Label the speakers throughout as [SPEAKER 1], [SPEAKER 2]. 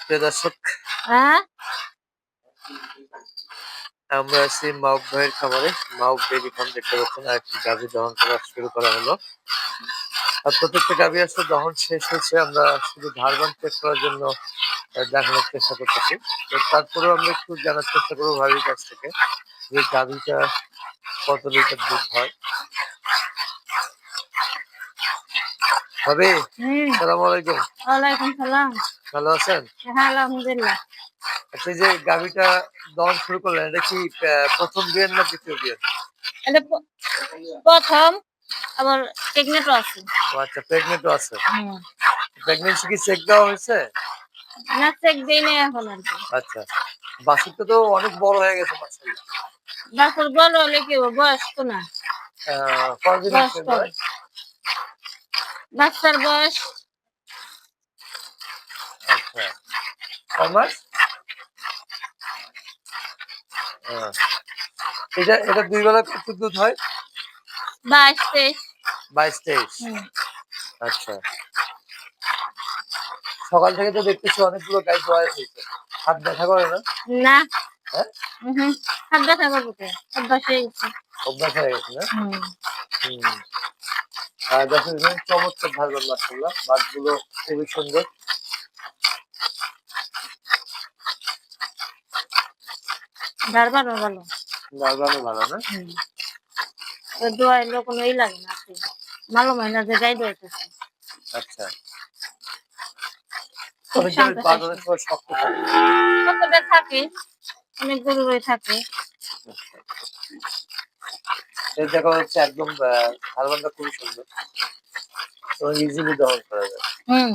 [SPEAKER 1] প্রিয় দর্শক
[SPEAKER 2] হ্যাঁ?
[SPEAKER 1] আমরা আছি মাউক ভাইয়ের খামারে। মাউক ডেইরি ফার্ম দেখতে পাচ্ছেন আর একটি গাভী দহন করা শুরু করা হলো। আর প্রত্যেকটা গাভী আসলে দহন শেষ হয়েছে আমরা শুধু ধারবান চেক করার জন্য দেখানোর চেষ্টা করতেছি। তো তারপরেও আমরা একটু জানার চেষ্টা করব ভাবির কাছ থেকে যে গাভীটা কত লিটার দুধ হয়।
[SPEAKER 2] হুম।
[SPEAKER 1] সালাম আলাইকুম।
[SPEAKER 2] ওয়ালাইকুম সালাম।
[SPEAKER 1] ভালো আছেন?
[SPEAKER 2] হ্যাঁ আলহামদুলিল্লাহ।
[SPEAKER 1] আচ্ছা এই যে গাভীটা দহন শুরু করলেন এটা কি প্রথম বিয়ের না দ্বিতীয় বিয়ের?
[SPEAKER 2] এটা প্রথম আবার টেকনিকও আছে।
[SPEAKER 1] আচ্ছা প্রেগনেন্টও আছে। প্রেগনেন্সি কি চেক দেওয়া হয়েছে?
[SPEAKER 2] না চেক দিই না এখন আর
[SPEAKER 1] আচ্ছা বাছুরটা তো অনেক বড় হয়ে গেছে মাশাআল্লাহ
[SPEAKER 2] বাছুর বড় হলে কি বয়স তো না? বাচ্চার বয়স
[SPEAKER 1] আচ্ছা আহ, এটা এটা দুই বেলা কত দুধ হয়?
[SPEAKER 2] বাইশ তেইশ।
[SPEAKER 1] বাইশ তেইশ। আচ্ছা। সকাল থেকে তো দেখতেছি অনেকগুলো গাই বয়স হয়েছে। হাত দেখা করে না?
[SPEAKER 2] না।
[SPEAKER 1] হ্যাঁ?
[SPEAKER 2] হুম। হাত ব্যথা করব অভ্যাস হয়ে গেছে।
[SPEAKER 1] অভ্যাস হয়ে গেছে না?
[SPEAKER 2] হুম।
[SPEAKER 1] হুম। আর দেখো চমৎকার ভালো মাসাল্লাহ বাঘগুলো খুবই সুন্দর।
[SPEAKER 2] ধারবারও ভালো।
[SPEAKER 1] বাগানো ভালো না?
[SPEAKER 2] হুম। তো দোয়া এলো কোনো ই লাগে না ভালো মহিনা যে গাই দোয়াইতেছে।
[SPEAKER 1] আচ্ছা। থাকে।
[SPEAKER 2] অনেক গরু থাকে।
[SPEAKER 1] দেখা যাচ্ছে একদম হারবানটা খুবই সুন্দর। ইজিলি দহন করা যায়।
[SPEAKER 2] হুম।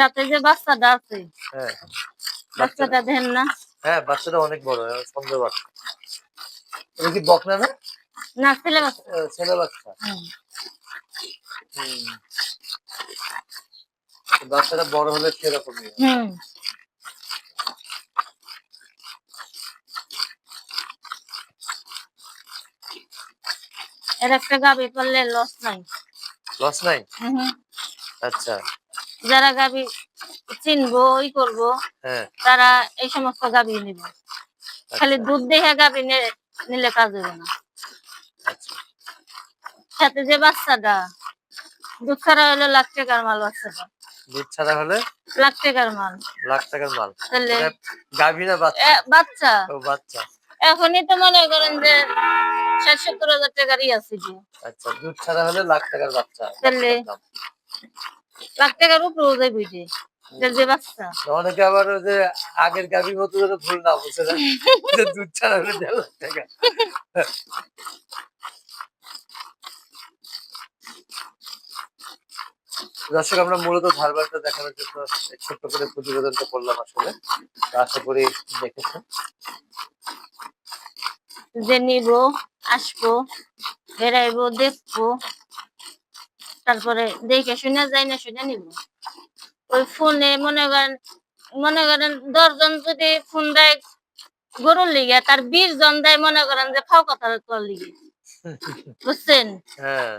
[SPEAKER 2] সাথে যে বাচ্চাটা আছে।
[SPEAKER 1] হ্যাঁ।
[SPEAKER 2] বাচ্চাটা দেন না।
[SPEAKER 1] হ্যাঁ বাচ্চাটা অনেক বড় হ্যাঁ, সুন্দর বাচ্চা এটা কি বকনা না?
[SPEAKER 2] না ছেলে বাচ্চা।
[SPEAKER 1] ছেলে বাচ্চা। বাচ্চাটা বড় হলে সেরকমই
[SPEAKER 2] হুম। এর একটা গাবি পারলে লস নাই।
[SPEAKER 1] লস নাই। আচ্ছা।
[SPEAKER 2] যারা গাবি চিনবো ই করব
[SPEAKER 1] হ্যাঁ।
[SPEAKER 2] তারা এই সমস্ত গাবি নিবে। খালি
[SPEAKER 1] আচ্ছা,
[SPEAKER 2] দুধ দেখে গাবি নিলে কাজ হবে না।
[SPEAKER 1] আচ্ছা।
[SPEAKER 2] সাথে যে বাচ্চাটা দুধ ছাড়া হলে লাখ টাকার মাল বাচ্চাটা।
[SPEAKER 1] দুধ ছাড়া হলে?
[SPEAKER 2] লাখ টাকার মাল।
[SPEAKER 1] লাখ টাকার মাল।
[SPEAKER 2] তাহলে
[SPEAKER 1] গাভী না বাচ্চা?
[SPEAKER 2] বাচ্চা।
[SPEAKER 1] ও বাচ্চা।
[SPEAKER 2] এখনই তো মনে করেন যে ষাট সত্তর হাজার টাকারই আছে
[SPEAKER 1] আচ্ছা দুধ ছাড়া হলে লাখ টাকার বাচ্চা।
[SPEAKER 2] তাহলে? লাখ টাকার উপরেও যাই বুঝে। যে বাচ্চা।
[SPEAKER 1] অনেকে আবার যে আগের গাভীর মতো যেন ভুল না বুঝছে না। দুধ ছাড়া দেড় লাখ টাকা। দর্শক আমরা মূলত ধারবারটা দেখানোর জন্য ছোট্ট করে প্রতিবেদনটা করলাম আসলে। আশা করি দেখেছেন।
[SPEAKER 2] যে নিব আসব বেড়াইবো দেখব। তারপরে দেখে শুনে যাই না শুনে নিব। ওই ফোনে মনে করেন মনে করেন দশজন যদি ফোন দেয় গরুর লিগে তার বিশ জন দেয় মনে করেন যে ফাও কথা লিগে। বুঝছেন?
[SPEAKER 1] হ্যাঁ।